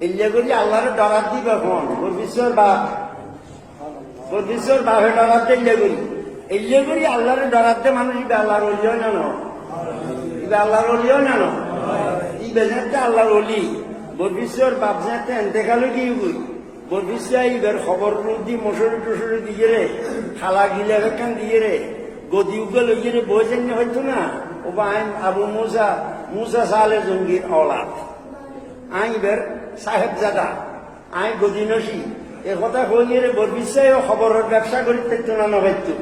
এলিয়া করি আল্লাহরে ডরাত দিবে কোন? বিশ্বের বাপ। বিশ্বের বাপে ডরাত এলিয়া করি এলিয়া করি আল্লাহরে ডরাত দে মানুষ ইবে আল্লাহর অলিও না ন? ইবে আল্লাহর অলিও না ন? ইবে যাতে আল্লাহর অলি। বিশ্বের বাপ যাতে এন্তেকালো কি বুঝ বরবিসা ইবের খবর দি মশরি টসরি দিয়ে রে, খালা গিলে কান দিয়ে রে, গদি উগে লইয়ে রে বই জানি হয়তো না? ও বা আইন আবু মুসা মুসা সালে জঙ্গির অলাদ আই ইবের সাহেব জাদা, আই গদি নসি। এ কথা কইয়ে বরবিসাই খবরের ব্যবসা করি তেতো না নবাইতো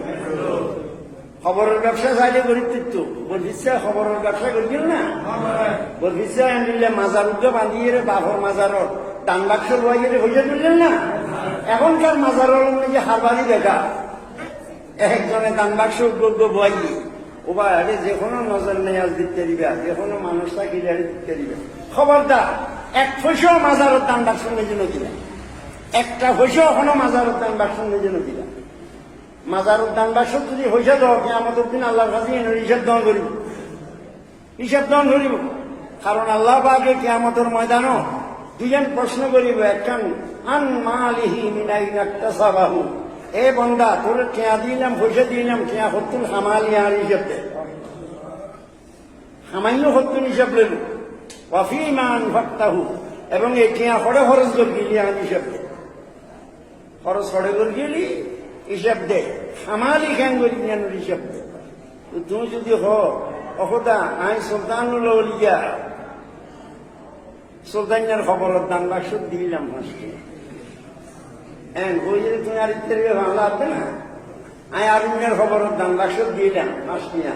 খবরের ব্যবসা চাইলে করি তেতো বরবিসা খবরের ব্যবসা করি না? বরবিসা আনিলে মাজার উগে বান্ধিয়ে রে বাপর মাজারত দান বাক্স রে হইয়া তুললেন না? এখনকার মাজারের যে হারবারি দেখা একজনে দান বাক্স যোগ্য বইয়ে ওবা আরে যে কোনো নজর নেই আজ দিতে দিবে যে কোনো মানুষ থাকিলে দিতে দিবে। খবরদার এক পয়সাও মাজারের দান বাক্স নিজে দিলা একটা পয়সাও এখনও মাজারের দান বাক্স নিজে দিলা মাজার উদ্যান বাক্স যদি হইসা দাও আমাদের দিন আল্লাহর কাছে হিসাব দান করিব হিসাব দান করিব কারণ আল্লাহ পাকে কেয়ামতের ময়দানও দুজন প্রশ্ন করিব একখান আন মালিহি মিনাই নাক্তাসাবাহু এ বন্দা, তোর কেয়া দিলাম পয়সা দিলাম কেয়া হতুন হামালি আর হিসাব। দে সামান্য হতুন হিসাব লেল ওয়াফি মান ভক্তাহু এবং এই হরে খরচ গেলি আন হিসাব দে খরচ করে গেলি, হিসাব দে হামালি কেন করি দে তুমি যদি হ, অহদা, আই সুলতানুল লিয়া। সুলতানের খবরের দান বাক্স দিলাম হাসকে। এন, ওই যে তুমি আর ইত্যাদি বাংলা আছে না? আই আরুণের খবরের দান বাক্স দিলাম হাসকিয়া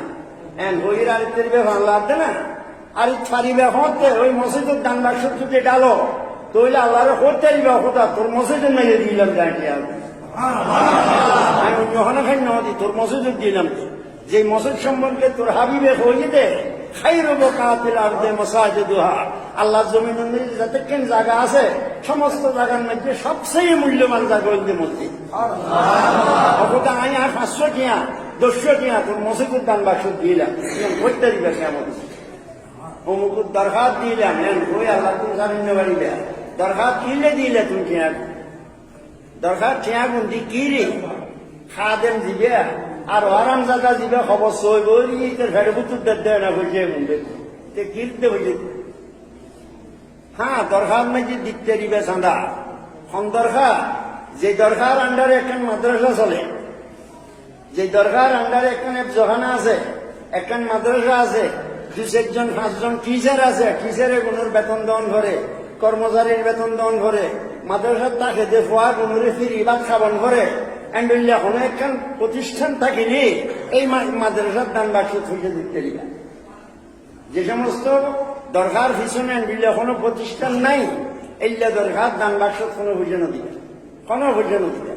এন, ওই আর ইত্যাদি বাংলা আছে না? আর পারিবে হতে, ওই মসজিদের দান বাক্স যদি ডালো। তৈলে আল্লাহরে হতে হতা তোর মসজিদের মেরে দিলাম দাঁড়িয়ে আমি অন্য হনে খাই নহতি তোর মসজিদ দিলাম। যে মসজিদ সম্পর্কে তোর হাবিবে হয়ে দে খাই রব কাতিল আর দে দুহা আল্লাহ জমিন যাতে কেন জায়গা আছে, সমস্ত জায়গার মধ্যে সবচেয়ে মূল্যবান জায়গা হইতে মসজিদ। আমি আর পাঁচশো টিয়া দশশো টিয়া তোর মসজিদের দান বাক্স দিলাম। করতে দিবে কেমন? অমুকুর দরখাত দিলাম ওই আল্লাহ তুমি জানেন না বাড়িবে দরখাত দিলে দিলে তুমি টিয়া দরকার ঠিয়া গুন্দি কি রে? খাদেম দিবে, আর আরাম জাদা দিবে, খবর সই বলি ফেরে বুতুর দেয় না বুঝে গুন্ডে তে কিনতে বুঝে হ্যাঁ দরকার নাকি দিতে দিবে চাঁদা হন দরকার যে দরকার আন্ডারে একখান মাদ্রাসা চলে, যে দরকার আন্ডারে একখান জহানা আছে, একখান মাদ্রাসা আছে দু চারজন পাঁচজন টিচার আছে টিচারে কোনোর বেতন দন করে, কর্মচারীর বেতন দন করে, মাদ্রাসার তাকে যে ফোয়া কোনোরে ফিরি ভাত খাবন করে এন্ডুল্লা কোনো একখান প্রতিষ্ঠান এই মাদ্রাসার দান বাক্স থেকে দিতে যে সমস্ত দরকার পিছনে এন্ডুল্লা কোনো প্রতিষ্ঠান নাই, এইলা দরকার দান বাক্স কোনো বুঝানো দিবে কোনো বুঝানো দিবে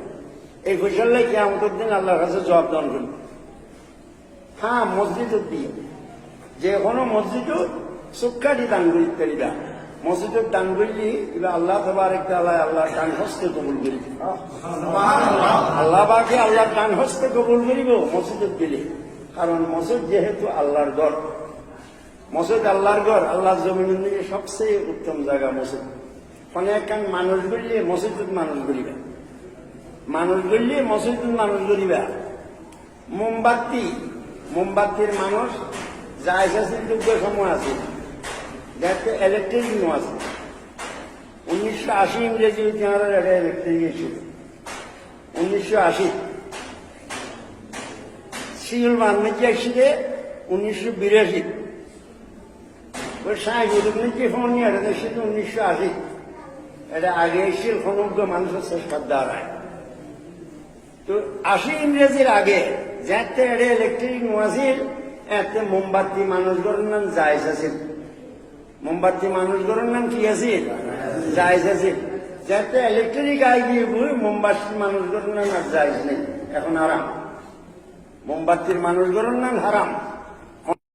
এই বুঝালে কি আমাদের দিন আল্লাহর কাছে জবাব দান করি হ্যাঁ মসজিদ দিয়ে যে কোনো মসজিদ সুখ্যাটি দান করতে দিবা মসজিদের দান করলি এবার আল্লাহ তোমার একটা আল্লাহ আল্লাহ ডান হস্তে কবুল করিব আল্লাহ বাকে আল্লাহ ডান হস্তে কবুল করিব মসজিদের দিলে। কারণ মসজিদ যেহেতু আল্লাহর ঘর মসজিদ আল্লাহর ঘর আল্লাহর জমিনের দিকে সবচেয়ে উত্তম জায়গা মসজিদ। অনেক কান মানুষ গড়লে মসজিদ মানুষ গড়িবা। মানুষ গড়লে মসজিদ মানুষ গড়িবা। মোমবাতি মোমবাতির মানুষ এসেছে যোগ্য সময় আছে দেখতে ইলেকট্রিক নো আছে উনিশশো আশি ইংরেজি ইতিহাসের একটা ইলেকট্রিক ছিল উনিশশো আশি সিউল বান্মেজি আসছিলে উনিশশো বিরাশি ওই সাই গুরুমনিজি ফোন নিয়ে এটা এসেছিল উনিশশো আশি এটা আগে এসেছিল সমগ্র মানুষের চেষ্টার দ্বারা তো আশি ইংরেজির আগে যাতে এটা ইলেকট্রিক নোয়াছিল এতে মোমবাতি মানুষগুলোর নাম জায়জ আছিল মোমবাতি মানুষগুলোর নাম কি আছে? জায়জ আছে। যাতে ইলেকট্রিক আই দিয়ে বই, মোমবাতির মানুষগুলোর নাম আর জায়জ নেই। এখন আরাম মোমবাতির মানুষগুলোর নাম হারাম।